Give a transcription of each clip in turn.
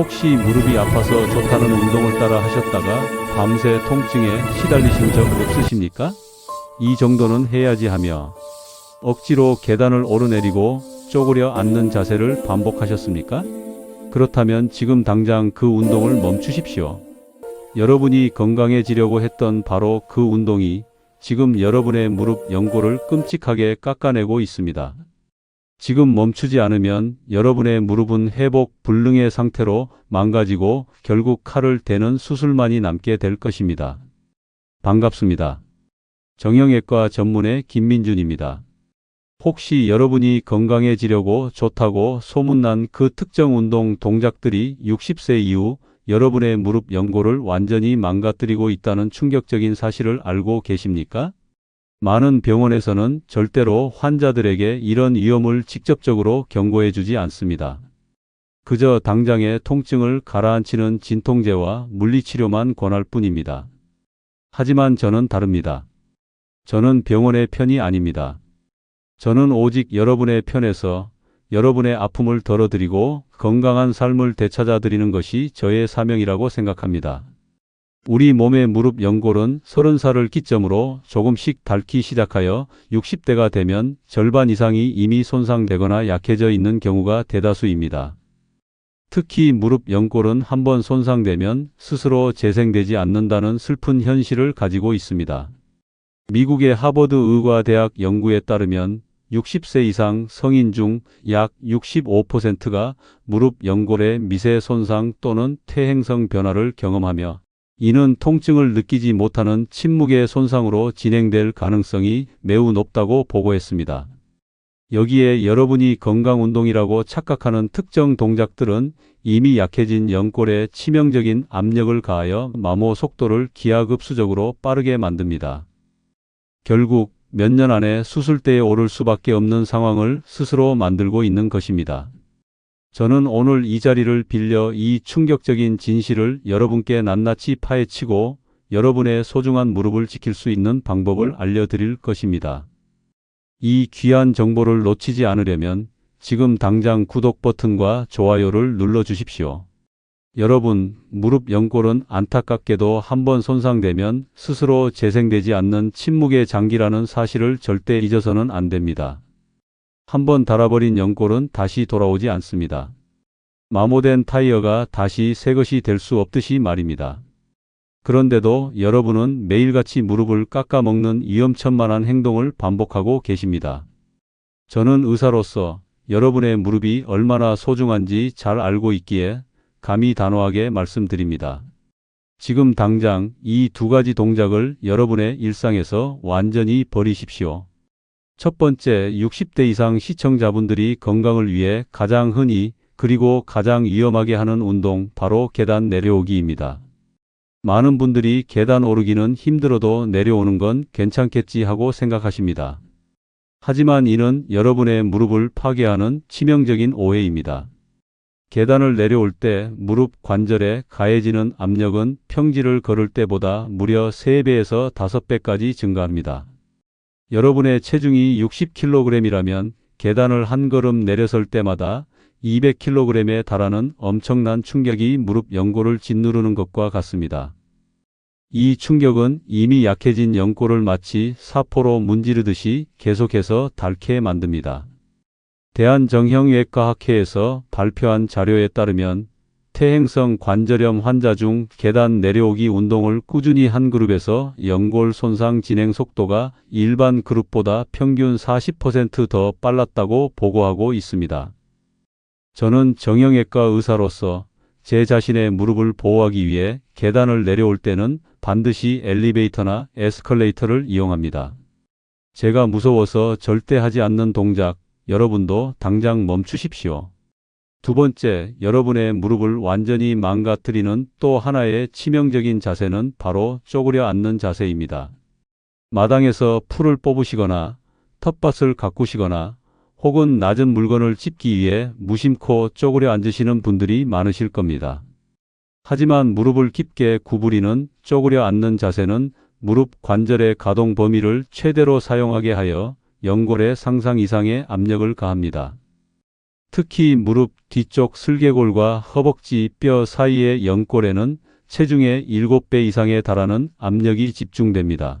혹시 무릎이 아파서 좋다는 운동을 따라 하셨다가 밤새 통증에 시달리신 적 없으십니까? 이 정도는 해야지 하며 억지로 계단을 오르내리고 쪼그려 앉는 자세를 반복하셨습니까? 그렇다면 지금 당장 그 운동을 멈추십시오. 여러분이 건강해지려고 했던 바로 그 운동이 지금 여러분의 무릎 연골을 끔찍하게 깎아내고 있습니다. 지금 멈추지 않으면 여러분의 무릎은 회복 불능의 상태로 망가지고 결국 칼을 대는 수술만이 남게 될 것입니다. 반갑습니다. 정형외과 전문의 김민준입니다. 혹시 여러분이 건강해지려고 좋다고 소문난 그 특정 운동 동작들이 60세 이후 여러분의 무릎 연골을 완전히 망가뜨리고 있다는 충격적인 사실을 알고 계십니까? 많은 병원에서는 절대로 환자들에게 이런 위험을 직접적으로 경고해 주지 않습니다. 그저 당장의 통증을 가라앉히는 진통제와 물리치료만 권할 뿐입니다. 하지만 저는 다릅니다. 저는 병원의 편이 아닙니다. 저는 오직 여러분의 편에서 여러분의 아픔을 덜어드리고 건강한 삶을 되찾아 드리는 것이 저의 사명이라고 생각합니다. 우리 몸의 무릎 연골은 30살을 기점으로 조금씩 닳기 시작하여 60대가 되면 절반 이상이 이미 손상되거나 약해져 있는 경우가 대다수입니다. 특히 무릎 연골은 한번 손상되면 스스로 재생되지 않는다는 슬픈 현실을 가지고 있습니다. 미국의 하버드 의과대학 연구에 따르면 60세 이상 성인 중 약 65%가 무릎 연골의 미세 손상 또는 퇴행성 변화를 경험하며 이는 통증을 느끼지 못하는 침묵의 손상으로 진행될 가능성이 매우 높다고 보고했습니다. 여기에 여러분이 건강운동이라고 착각하는 특정 동작들은 이미 약해진 연골에 치명적인 압력을 가하여 마모 속도를 기하급수적으로 빠르게 만듭니다. 결국 몇 년 안에 수술대에 오를 수밖에 없는 상황을 스스로 만들고 있는 것입니다. 저는 오늘 이 자리를 빌려 이 충격적인 진실을 여러분께 낱낱이 파헤치고 여러분의 소중한 무릎을 지킬 수 있는 방법을 알려드릴 것입니다. 이 귀한 정보를 놓치지 않으려면 지금 당장 구독 버튼과 좋아요를 눌러 주십시오. 여러분, 무릎 연골은 안타깝게도 한번 손상되면 스스로 재생되지 않는 침묵의 장기라는 사실을 절대 잊어서는 안 됩니다. 한번 닳아버린 연골은 다시 돌아오지 않습니다. 마모된 타이어가 다시 새 것이 될 수 없듯이 말입니다. 그런데도 여러분은 매일같이 무릎을 깎아먹는 위험천만한 행동을 반복하고 계십니다. 저는 의사로서 여러분의 무릎이 얼마나 소중한지 잘 알고 있기에 감히 단호하게 말씀드립니다. 지금 당장 이 두 가지 동작을 여러분의 일상에서 완전히 버리십시오. 첫 번째, 60대 이상 시청자분들이 건강을 위해 가장 흔히 그리고 가장 위험하게 하는 운동, 바로 계단 내려오기입니다. 많은 분들이 계단 오르기는 힘들어도 내려오는 건 괜찮겠지 하고 생각하십니다. 하지만 이는 여러분의 무릎을 파괴하는 치명적인 오해입니다. 계단을 내려올 때 무릎 관절에 가해지는 압력은 평지를 걸을 때보다 무려 3배에서 5배까지 증가합니다. 여러분의 체중이 60kg이라면 계단을 한 걸음 내려설 때마다 200kg에 달하는 엄청난 충격이 무릎 연골을 짓누르는 것과 같습니다. 이 충격은 이미 약해진 연골을 마치 사포로 문지르듯이 계속해서 닳게 만듭니다. 대한정형외과학회에서 발표한 자료에 따르면 퇴행성 관절염 환자 중 계단 내려오기 운동을 꾸준히 한 그룹에서 연골 손상 진행 속도가 일반 그룹보다 평균 40%더 빨랐다고 보고하고 있습니다. 저는 정형외과 의사로서 제 자신의 무릎을 보호하기 위해 계단을 내려올 때는 반드시 엘리베이터나 에스컬레이터를 이용합니다. 제가 무서워서 절대 하지 않는 동작, 여러분도 당장 멈추십시오. 두 번째, 여러분의 무릎을 완전히 망가뜨리는 또 하나의 치명적인 자세는 바로 쪼그려 앉는 자세입니다. 마당에서 풀을 뽑으시거나 텃밭을 가꾸시거나 혹은 낮은 물건을 짚기 위해 무심코 쪼그려 앉으시는 분들이 많으실 겁니다. 하지만 무릎을 깊게 구부리는 쪼그려 앉는 자세는 무릎 관절의 가동 범위를 최대로 사용하게 하여 연골에 상상 이상의 압력을 가합니다. 특히 무릎 뒤쪽 슬개골과 허벅지 뼈 사이의 연골에는 체중의 7배 이상에 달하는 압력이 집중됩니다.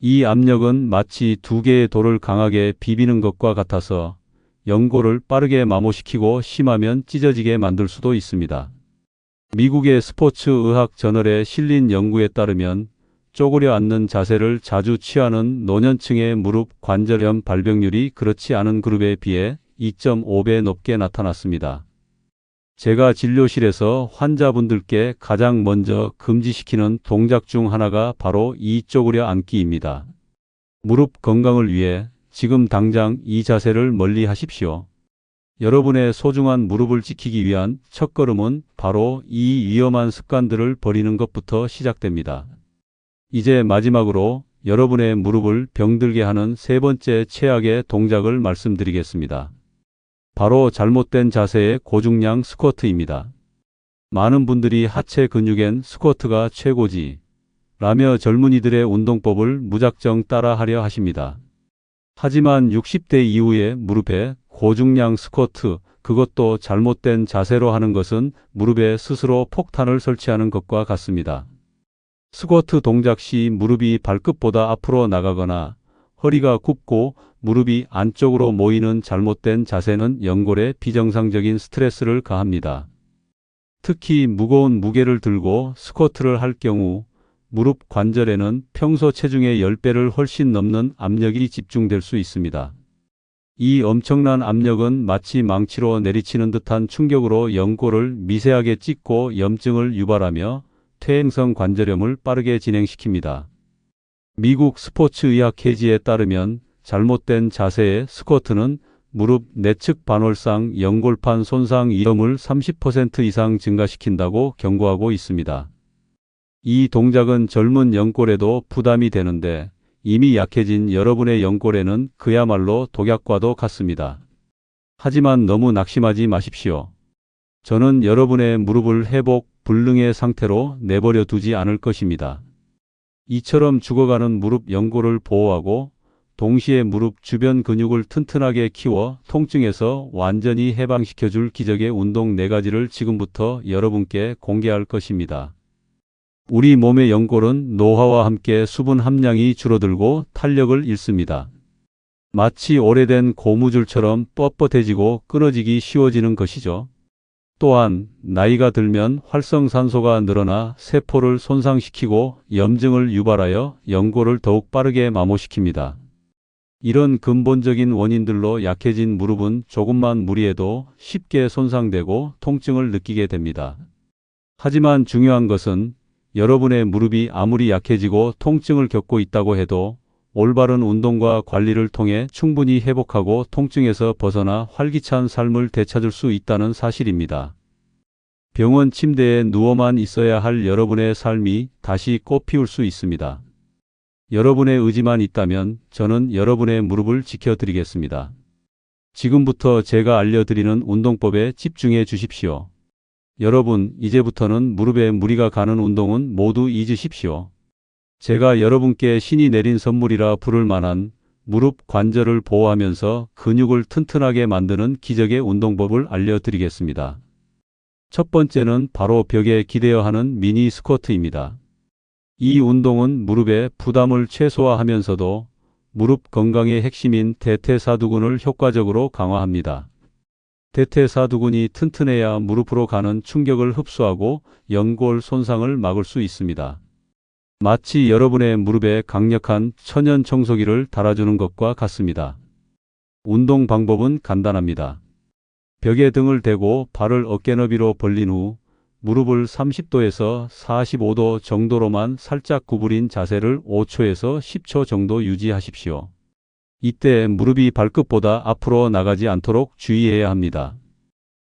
이 압력은 마치 두 개의 돌을 강하게 비비는 것과 같아서 연골을 빠르게 마모시키고 심하면 찢어지게 만들 수도 있습니다. 미국의 스포츠 의학 저널에 실린 연구에 따르면 쪼그려 앉는 자세를 자주 취하는 노년층의 무릎 관절염 발병률이 그렇지 않은 그룹에 비해 2.5배 높게 나타났습니다. 제가 진료실에서 환자분들께 가장 먼저 금지시키는 동작 중 하나가 바로 이 쪼그려 앉기입니다. 무릎 건강을 위해 지금 당장 이 자세를 멀리 하십시오. 여러분의 소중한 무릎을 지키기 위한 첫걸음은 바로 이 위험한 습관들을 버리는 것부터 시작됩니다. 이제 마지막으로 여러분의 무릎을 병들게 하는 세 번째 최악의 동작을 말씀드리겠습니다. 바로 잘못된 자세의 고중량 스쿼트입니다. 많은 분들이 하체 근육엔 스쿼트가 최고지 라며 젊은이들의 운동법을 무작정 따라하려 하십니다. 하지만 60대 이후에 무릎에 고중량 스쿼트, 그것도 잘못된 자세로 하는 것은 무릎에 스스로 폭탄을 설치하는 것과 같습니다. 스쿼트 동작 시 무릎이 발끝보다 앞으로 나가거나 허리가 굽고 무릎이 안쪽으로 모이는 잘못된 자세는 연골에 비정상적인 스트레스를 가합니다. 특히 무거운 무게를 들고 스쿼트를 할 경우 무릎 관절에는 평소 체중의 10배를 훨씬 넘는 압력이 집중될 수 있습니다. 이 엄청난 압력은 마치 망치로 내리치는 듯한 충격으로 연골을 미세하게 찢고 염증을 유발하며 퇴행성 관절염을 빠르게 진행시킵니다. 미국 스포츠 의학 회지에 따르면 잘못된 자세의 스쿼트는 무릎 내측 반월상 연골판 손상 위험을 30% 이상 증가시킨다고 경고하고 있습니다. 이 동작은 젊은 연골에도 부담이 되는데 이미 약해진 여러분의 연골에는 그야말로 독약과도 같습니다. 하지만 너무 낙심하지 마십시오. 저는 여러분의 무릎을 회복 불능의 상태로 내버려 두지 않을 것입니다. 이처럼 죽어가는 무릎 연골을 보호하고 동시에 무릎 주변 근육을 튼튼하게 키워 통증에서 완전히 해방시켜줄 기적의 운동 4가지를 지금부터 여러분께 공개할 것입니다. 우리 몸의 연골은 노화와 함께 수분 함량이 줄어들고 탄력을 잃습니다. 마치 오래된 고무줄처럼 뻣뻣해지고 끊어지기 쉬워지는 것이죠. 또한 나이가 들면 활성산소가 늘어나 세포를 손상시키고 염증을 유발하여 연골을 더욱 빠르게 마모시킵니다. 이런 근본적인 원인들로 약해진 무릎은 조금만 무리해도 쉽게 손상되고 통증을 느끼게 됩니다. 하지만 중요한 것은 여러분의 무릎이 아무리 약해지고 통증을 겪고 있다고 해도 올바른 운동과 관리를 통해 충분히 회복하고 통증에서 벗어나 활기찬 삶을 되찾을 수 있다는 사실입니다. 병원 침대에 누워만 있어야 할 여러분의 삶이 다시 꽃피울 수 있습니다. 여러분의 의지만 있다면 저는 여러분의 무릎을 지켜드리겠습니다. 지금부터 제가 알려드리는 운동법에 집중해 주십시오. 여러분, 이제부터는 무릎에 무리가 가는 운동은 모두 잊으십시오. 제가 여러분께 신이 내린 선물이라 부를 만한 무릎 관절을 보호하면서 근육을 튼튼하게 만드는 기적의 운동법을 알려드리겠습니다. 첫 번째는 바로 벽에 기대어 하는 미니 스쿼트입니다. 이 운동은 무릎의 부담을 최소화하면서도 무릎 건강의 핵심인 대퇴사두근을 효과적으로 강화합니다. 대퇴사두근이 튼튼해야 무릎으로 가는 충격을 흡수하고 연골 손상을 막을 수 있습니다. 마치 여러분의 무릎에 강력한 천연 청소기를 달아주는 것과 같습니다. 운동 방법은 간단합니다. 벽에 등을 대고 발을 어깨 너비로 벌린 후 무릎을 30도에서 45도 정도로만 살짝 구부린 자세를 5초에서 10초 정도 유지하십시오. 이때 무릎이 발끝보다 앞으로 나가지 않도록 주의해야 합니다.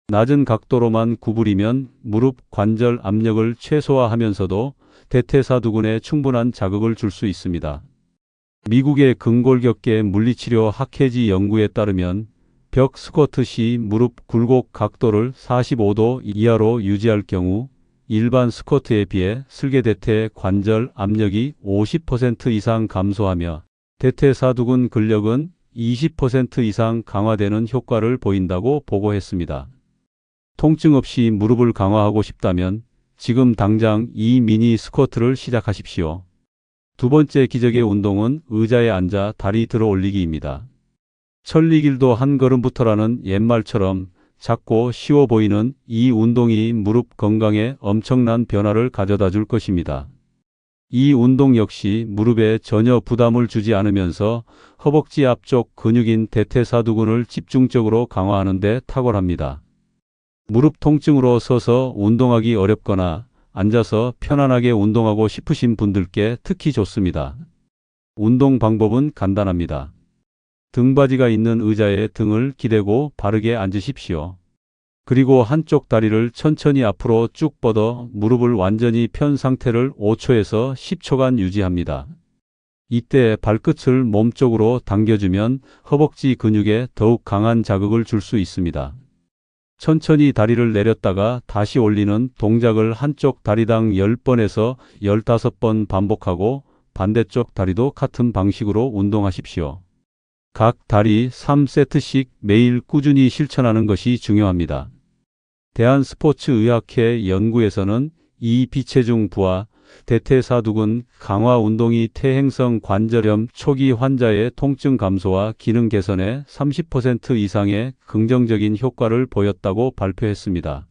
낮은 각도로만 구부리면 무릎 관절 압력을 최소화하면서도 대퇴사두근에 충분한 자극을 줄 수 있습니다. 미국의 근골격계 물리치료 학회지 연구에 따르면 벽 스쿼트 시 무릎 굴곡 각도를 45도 이하로 유지할 경우 일반 스쿼트에 비해 슬개대퇴 관절 압력이 50% 이상 감소하며 대퇴사두근 근력은 20% 이상 강화되는 효과를 보인다고 보고했습니다. 통증 없이 무릎을 강화하고 싶다면 지금 당장 이 미니 스쿼트를 시작하십시오. 두 번째 기적의 운동은 의자에 앉아 다리 들어 올리기입니다. 천리길도 한 걸음부터라는 옛말처럼 작고 쉬워 보이는 이 운동이 무릎 건강에 엄청난 변화를 가져다 줄 것입니다. 이 운동 역시 무릎에 전혀 부담을 주지 않으면서 허벅지 앞쪽 근육인 대퇴사두근을 집중적으로 강화하는 데 탁월합니다. 무릎 통증으로 서서 운동하기 어렵거나 앉아서 편안하게 운동하고 싶으신 분들께 특히 좋습니다. 운동 방법은 간단합니다. 등받이가 있는 의자에 등을 기대고 바르게 앉으십시오. 그리고 한쪽 다리를 천천히 앞으로 쭉 뻗어 무릎을 완전히 편 상태를 5초에서 10초간 유지합니다. 이때 발끝을 몸쪽으로 당겨주면 허벅지 근육에 더욱 강한 자극을 줄 수 있습니다. 천천히 다리를 내렸다가 다시 올리는 동작을 한쪽 다리당 10번에서 15번 반복하고 반대쪽 다리도 같은 방식으로 운동하십시오. 각 다리 3세트씩 매일 꾸준히 실천하는 것이 중요합니다. 대한스포츠의학회 연구에서는 이 비체중 부하 대퇴사두근 강화 운동이 퇴행성 관절염 초기 환자의 통증 감소와 기능 개선에 30% 이상의 긍정적인 효과를 보였다고 발표했습니다.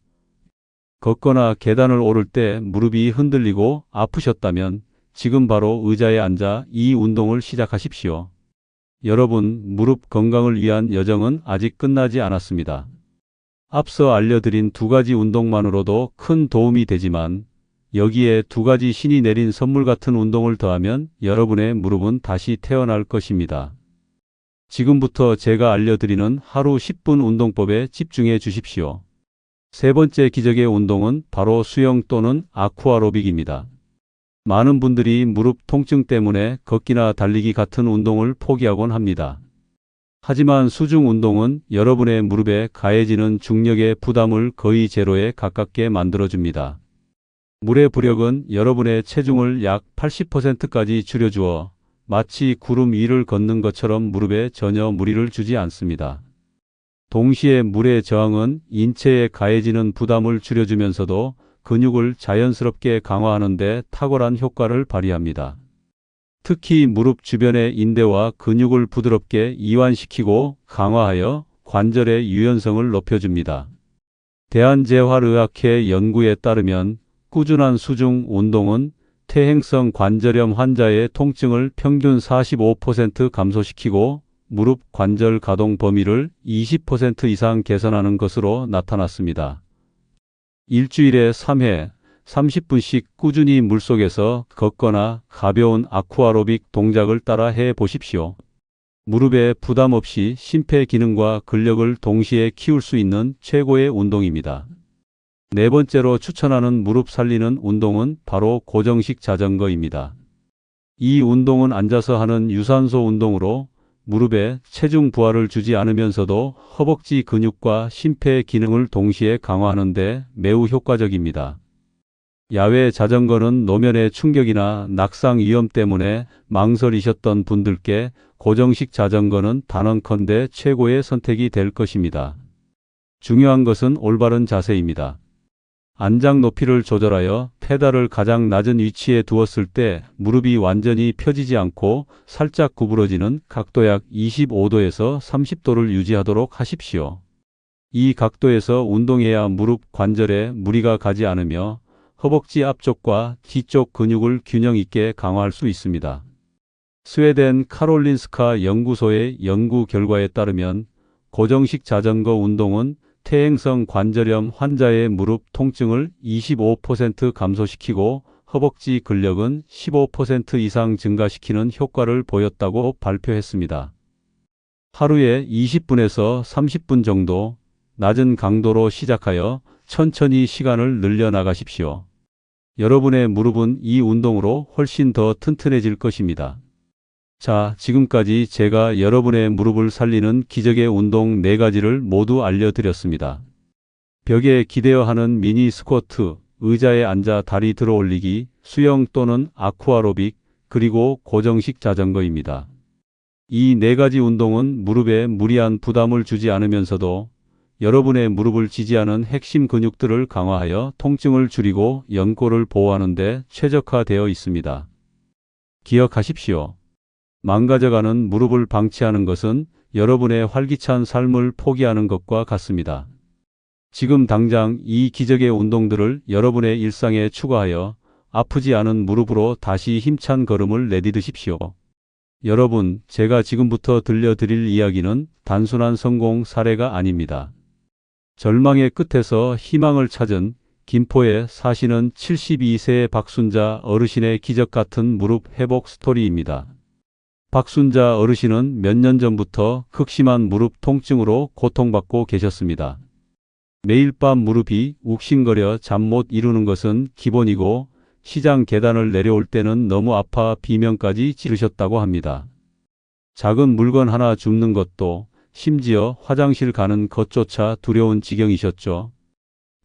걷거나 계단을 오를 때 무릎이 흔들리고 아프셨다면 지금 바로 의자에 앉아 이 운동을 시작하십시오. 여러분, 무릎 건강을 위한 여정은 아직 끝나지 않았습니다. 앞서 알려드린 두 가지 운동만으로도 큰 도움이 되지만 여기에 두 가지 신이 내린 선물 같은 운동을 더하면 여러분의 무릎은 다시 태어날 것입니다. 지금부터 제가 알려드리는 하루 10분 운동법에 집중해 주십시오. 세 번째 기적의 운동은 바로 수영 또는 아쿠아로빅입니다. 많은 분들이 무릎 통증 때문에 걷기나 달리기 같은 운동을 포기하곤 합니다. 하지만 수중 운동은 여러분의 무릎에 가해지는 중력의 부담을 거의 제로에 가깝게 만들어줍니다. 물의 부력은 여러분의 체중을 약 80%까지 줄여주어 마치 구름 위를 걷는 것처럼 무릎에 전혀 무리를 주지 않습니다. 동시에 물의 저항은 인체에 가해지는 부담을 줄여주면서도 근육을 자연스럽게 강화하는 데 탁월한 효과를 발휘합니다. 특히 무릎 주변의 인대와 근육을 부드럽게 이완시키고 강화하여 관절의 유연성을 높여줍니다. 대한재활의학회 연구에 따르면 꾸준한 수중 운동은 퇴행성 관절염 환자의 통증을 평균 45% 감소시키고 무릎 관절 가동 범위를 20% 이상 개선하는 것으로 나타났습니다. 일주일에 3회 30분씩 꾸준히 물속에서 걷거나 가벼운 아쿠아로빅 동작을 따라 해 보십시오. 무릎에 부담 없이 심폐 기능과 근력을 동시에 키울 수 있는 최고의 운동입니다. 네 번째로 추천하는 무릎 살리는 운동은 바로 고정식 자전거입니다. 이 운동은 앉아서 하는 유산소 운동으로 무릎에 체중 부하를 주지 않으면서도 허벅지 근육과 심폐 기능을 동시에 강화하는 데 매우 효과적입니다. 야외 자전거는 노면의 충격이나 낙상 위험 때문에 망설이셨던 분들께 고정식 자전거는 단언컨대 최고의 선택이 될 것입니다. 중요한 것은 올바른 자세입니다. 안장 높이를 조절하여 페달을 가장 낮은 위치에 두었을 때 무릎이 완전히 펴지지 않고 살짝 구부러지는 각도 약 25도에서 30도를 유지하도록 하십시오. 이 각도에서 운동해야 무릎 관절에 무리가 가지 않으며 허벅지 앞쪽과 뒤쪽 근육을 균형 있게 강화할 수 있습니다. 스웨덴 카롤린스카 연구소의 연구 결과에 따르면 고정식 자전거 운동은 퇴행성 관절염 환자의 무릎 통증을 25% 감소시키고 허벅지 근력은 15% 이상 증가시키는 효과를 보였다고 발표했습니다. 하루에 20분에서 30분 정도 낮은 강도로 시작하여 천천히 시간을 늘려 나가십시오. 여러분의 무릎은 이 운동으로 훨씬 더 튼튼해질 것입니다. 자, 지금까지 제가 여러분의 무릎을 살리는 기적의 운동 4가지를 모두 알려드렸습니다. 벽에 기대어 하는 미니 스쿼트, 의자에 앉아 다리 들어 올리기, 수영 또는 아쿠아로빅, 그리고 고정식 자전거입니다. 이네 가지 운동은 무릎에 무리한 부담을 주지 않으면서도 여러분의 무릎을 지지하는 핵심 근육들을 강화하여 통증을 줄이고 연골을 보호하는 데 최적화되어 있습니다. 기억하십시오. 망가져가는 무릎을 방치하는 것은 여러분의 활기찬 삶을 포기하는 것과 같습니다. 지금 당장 이 기적의 운동들을 여러분의 일상에 추가하여 아프지 않은 무릎으로 다시 힘찬 걸음을 내디드십시오. 여러분, 제가 지금부터 들려드릴 이야기는 단순한 성공 사례가 아닙니다. 절망의 끝에서 희망을 찾은 김포에 사시는 72세의 박순자 어르신의 기적 같은 무릎 회복 스토리입니다. 박순자 어르신은 몇 년 전부터 극심한 무릎 통증으로 고통받고 계셨습니다. 매일 밤 무릎이 욱신거려 잠 못 이루는 것은 기본이고 시장 계단을 내려올 때는 너무 아파 비명까지 지르셨다고 합니다. 작은 물건 하나 줍는 것도 심지어 화장실 가는 것조차 두려운 지경이셨죠.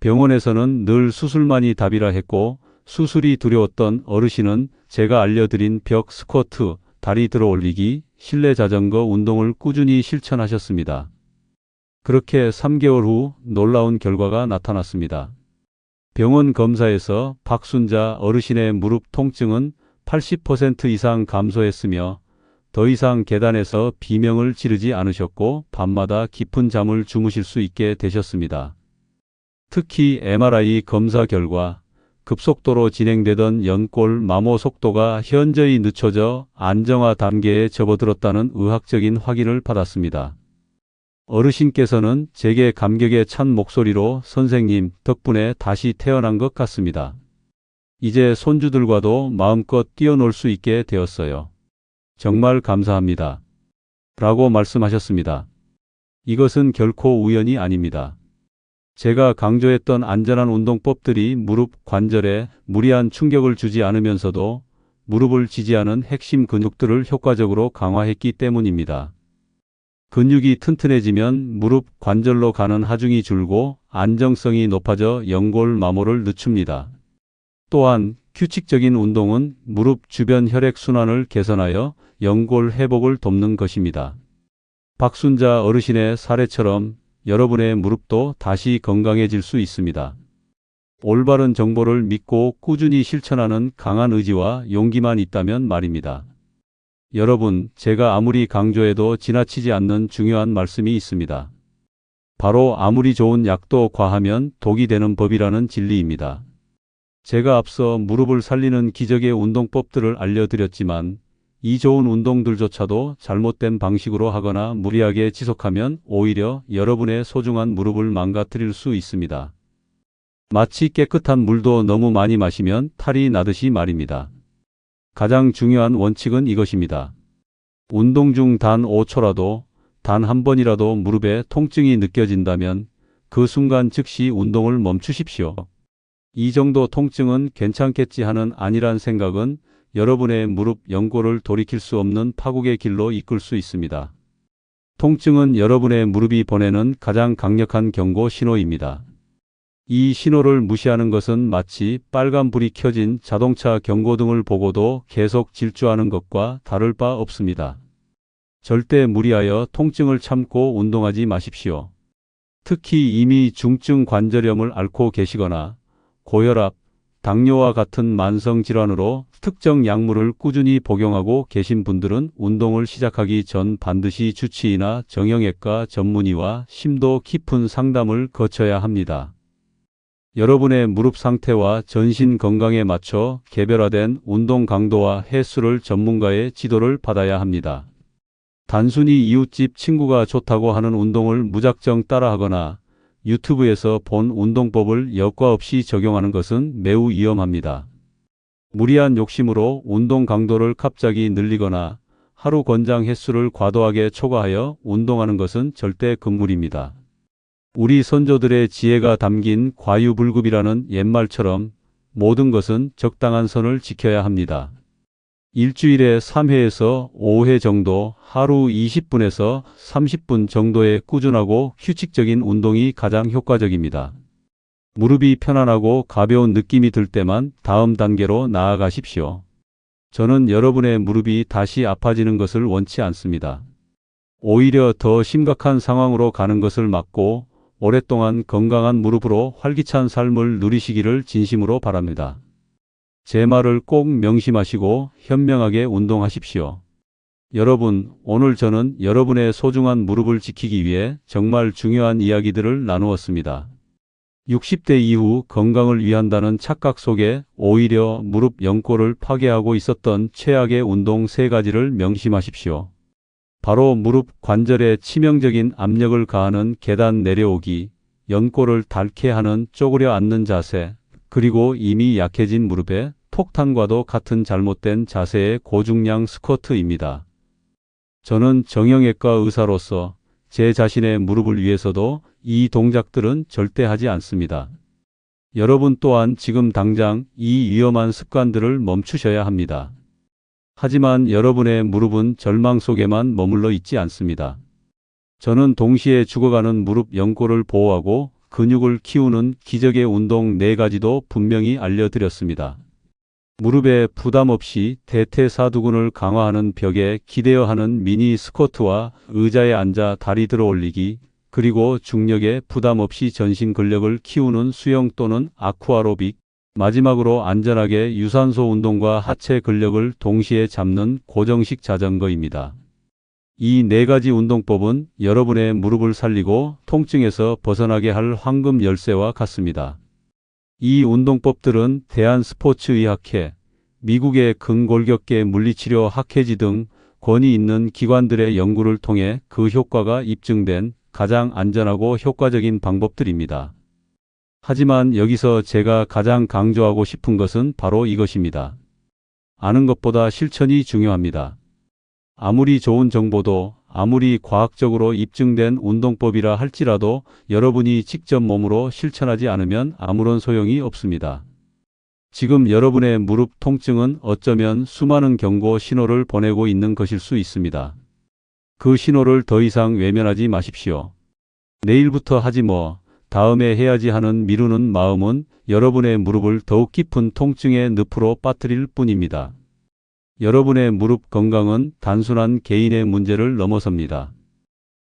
병원에서는 늘 수술만이 답이라 했고 수술이 두려웠던 어르신은 제가 알려드린 벽 스쿼트, 다리 들어 올리기, 실내 자전거 운동을 꾸준히 실천하셨습니다. 그렇게 3개월 후 놀라운 결과가 나타났습니다. 병원 검사에서 박순자 어르신의 무릎 통증은 80% 이상 감소했으며 더 이상 계단에서 비명을 지르지 않으셨고 밤마다 깊은 잠을 주무실 수 있게 되셨습니다. 특히 MRI 검사 결과 급속도로 진행되던 연골 마모 속도가 현저히 늦춰져 안정화 단계에 접어들었다는 의학적인 확인을 받았습니다. 어르신께서는 제게 감격에 찬 목소리로 선생님 덕분에 다시 태어난 것 같습니다. 이제 손주들과도 마음껏 뛰어놀 수 있게 되었어요. 정말 감사합니다. 라고 말씀하셨습니다. 이것은 결코 우연이 아닙니다. 제가 강조했던 안전한 운동법들이 무릎 관절에 무리한 충격을 주지 않으면서도 무릎을 지지하는 핵심 근육들을 효과적으로 강화했기 때문입니다. 근육이 튼튼해지면 무릎 관절로 가는 하중이 줄고 안정성이 높아져 연골 마모를 늦춥니다. 또한 규칙적인 운동은 무릎 주변 혈액 순환을 개선하여 연골 회복을 돕는 것입니다. 박순자 어르신의 사례처럼 여러분의 무릎도 다시 건강해질 수 있습니다. 올바른 정보를 믿고 꾸준히 실천하는 강한 의지와 용기만 있다면 말입니다. 여러분, 제가 아무리 강조해도 지나치지 않는 중요한 말씀이 있습니다. 바로 아무리 좋은 약도 과하면 독이 되는 법이라는 진리입니다. 제가 앞서 무릎을 살리는 기적의 운동법들을 알려드렸지만 이 좋은 운동들조차도 잘못된 방식으로 하거나 무리하게 지속하면 오히려 여러분의 소중한 무릎을 망가뜨릴 수 있습니다. 마치 깨끗한 물도 너무 많이 마시면 탈이 나듯이 말입니다. 가장 중요한 원칙은 이것입니다. 운동 중 단 5초라도 단 한 번이라도 무릎에 통증이 느껴진다면 그 순간 즉시 운동을 멈추십시오. 이 정도 통증은 괜찮겠지 하는 아니란 생각은 여러분의 무릎 연골을 돌이킬 수 없는 파국의 길로 이끌 수 있습니다. 통증은 여러분의 무릎이 보내는 가장 강력한 경고 신호입니다. 이 신호를 무시하는 것은 마치 빨간불이 켜진 자동차 경고등을 보고도 계속 질주하는 것과 다를 바 없습니다. 절대 무리하여 통증을 참고 운동하지 마십시오. 특히 이미 중증 관절염을 앓고 계시거나 고혈압, 당뇨와 같은 만성 질환으로 특정 약물을 꾸준히 복용하고 계신 분들은 운동을 시작하기 전 반드시 주치의나 정형외과 전문의와 심도 깊은 상담을 거쳐야 합니다. 여러분의 무릎 상태와 전신 건강에 맞춰 개별화된 운동 강도와 횟수를 전문가의 지도를 받아야 합니다. 단순히 이웃집 친구가 좋다고 하는 운동을 무작정 따라하거나 유튜브에서 본 운동법을 여과 없이 적용하는 것은 매우 위험합니다. 무리한 욕심으로 운동 강도를 갑자기 늘리거나 하루 권장 횟수를 과도하게 초과하여 운동하는 것은 절대 금물입니다. 우리 선조들의 지혜가 담긴 과유불급이라는 옛말처럼 모든 것은 적당한 선을 지켜야 합니다. 일주일에 3회에서 5회 정도 하루 20분에서 30분 정도의 꾸준하고 규칙적인 운동이 가장 효과적입니다. 무릎이 편안하고 가벼운 느낌이 들 때만 다음 단계로 나아가십시오. 저는 여러분의 무릎이 다시 아파지는 것을 원치 않습니다. 오히려 더 심각한 상황으로 가는 것을 막고 오랫동안 건강한 무릎으로 활기찬 삶을 누리시기를 진심으로 바랍니다. 제 말을 꼭 명심하시고 현명하게 운동하십시오. 여러분, 오늘 저는 여러분의 소중한 무릎을 지키기 위해 정말 중요한 이야기들을 나누었습니다. 60대 이후 건강을 위한다는 착각 속에 오히려 무릎 연골을 파괴하고 있었던 최악의 운동 세 가지를 명심하십시오. 바로 무릎 관절에 치명적인 압력을 가하는 계단 내려오기, 연골을 닳게 하는 쪼그려 앉는 자세, 그리고 이미 약해진 무릎에 폭탄과도 같은 잘못된 자세의 고중량 스쿼트입니다. 저는 정형외과 의사로서 제 자신의 무릎을 위해서도 이 동작들은 절대 하지 않습니다. 여러분 또한 지금 당장 이 위험한 습관들을 멈추셔야 합니다. 하지만 여러분의 무릎은 절망 속에만 머물러 있지 않습니다. 저는 동시에 죽어가는 무릎 연골을 보호하고 근육을 키우는 기적의 운동 네 가지도 분명히 알려드렸습니다. 무릎에 부담 없이 대퇴사두근을 강화하는 벽에 기대어 하는 미니 스쿼트와 의자에 앉아 다리 들어 올리기, 그리고 중력에 부담 없이 전신 근력을 키우는 수영 또는 아쿠아로빅, 마지막으로 안전하게 유산소 운동과 하체 근력을 동시에 잡는 고정식 자전거입니다. 이 네 가지 운동법은 여러분의 무릎을 살리고 통증에서 벗어나게 할 황금 열쇠와 같습니다. 이 운동법들은 대한스포츠의학회, 미국의 근골격계 물리치료 학회지 등 권위 있는 기관들의 연구를 통해 그 효과가 입증된 가장 안전하고 효과적인 방법들입니다. 하지만 여기서 제가 가장 강조하고 싶은 것은 바로 이것입니다. 아는 것보다 실천이 중요합니다. 아무리 좋은 정보도 아무리 과학적으로 입증된 운동법이라 할지라도 여러분이 직접 몸으로 실천하지 않으면 아무런 소용이 없습니다. 지금 여러분의 무릎 통증은 어쩌면 수많은 경고 신호를 보내고 있는 것일 수 있습니다. 그 신호를 더 이상 외면하지 마십시오. 내일부터 하지 뭐, 다음에 해야지 하는 미루는 마음은 여러분의 무릎을 더욱 깊은 통증의 늪으로 빠뜨릴 뿐입니다. 여러분의 무릎 건강은 단순한 개인의 문제를 넘어섭니다.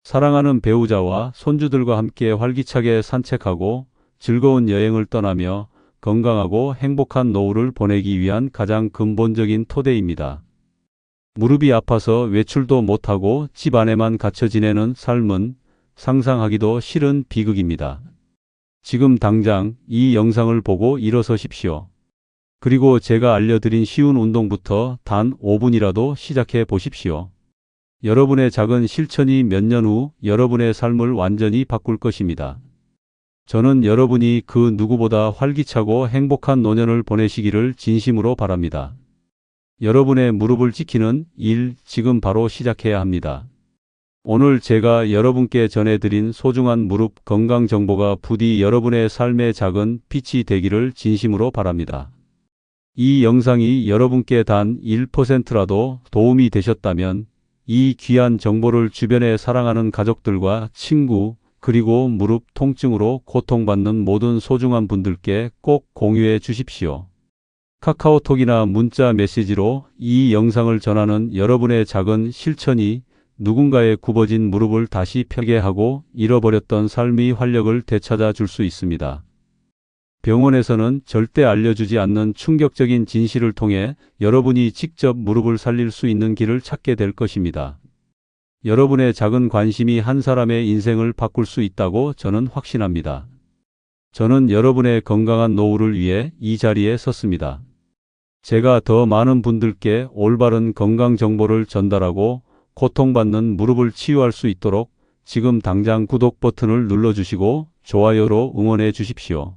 사랑하는 배우자와 손주들과 함께 활기차게 산책하고 즐거운 여행을 떠나며 건강하고 행복한 노후를 보내기 위한 가장 근본적인 토대입니다. 무릎이 아파서 외출도 못하고 집 안에만 갇혀 지내는 삶은 상상하기도 싫은 비극입니다. 지금 당장 이 영상을 보고 일어서십시오. 그리고 제가 알려드린 쉬운 운동부터 단 5분이라도 시작해 보십시오. 여러분의 작은 실천이 몇 년 후 여러분의 삶을 완전히 바꿀 것입니다. 저는 여러분이 그 누구보다 활기차고 행복한 노년을 보내시기를 진심으로 바랍니다. 여러분의 무릎을 지키는 일 지금 바로 시작해야 합니다. 오늘 제가 여러분께 전해드린 소중한 무릎 건강 정보가 부디 여러분의 삶의 작은 빛이 되기를 진심으로 바랍니다. 이 영상이 여러분께 단 1%라도 도움이 되셨다면 이 귀한 정보를 주변에 사랑하는 가족들과 친구, 그리고 무릎 통증으로 고통받는 모든 소중한 분들께 꼭 공유해 주십시오. 카카오톡이나 문자 메시지로 이 영상을 전하는 여러분의 작은 실천이 누군가의 굽어진 무릎을 다시 펴게 하고 잃어버렸던 삶의 활력을 되찾아 줄 수 있습니다. 병원에서는 절대 알려주지 않는 충격적인 진실을 통해 여러분이 직접 무릎을 살릴 수 있는 길을 찾게 될 것입니다. 여러분의 작은 관심이 한 사람의 인생을 바꿀 수 있다고 저는 확신합니다. 저는 여러분의 건강한 노후를 위해 이 자리에 섰습니다. 제가 더 많은 분들께 올바른 건강 정보를 전달하고 고통받는 무릎을 치유할 수 있도록 지금 당장 구독 버튼을 눌러주시고 좋아요로 응원해 주십시오.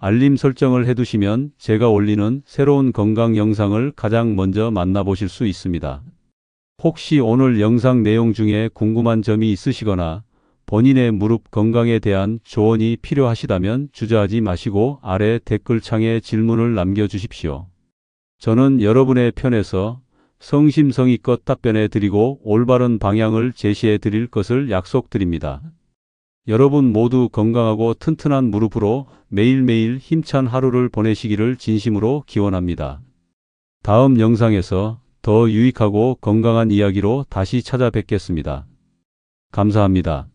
알림 설정을 해두시면 제가 올리는 새로운 건강 영상을 가장 먼저 만나보실 수 있습니다. 혹시 오늘 영상 내용 중에 궁금한 점이 있으시거나 본인의 무릎 건강에 대한 조언이 필요하시다면 주저하지 마시고 아래 댓글창에 질문을 남겨주십시오. 저는 여러분의 편에서 성심성의껏 답변해 드리고 올바른 방향을 제시해 드릴 것을 약속드립니다. 여러분 모두 건강하고 튼튼한 무릎으로 매일매일 힘찬 하루를 보내시기를 진심으로 기원합니다. 다음 영상에서 더 유익하고 건강한 이야기로 다시 찾아뵙겠습니다. 감사합니다.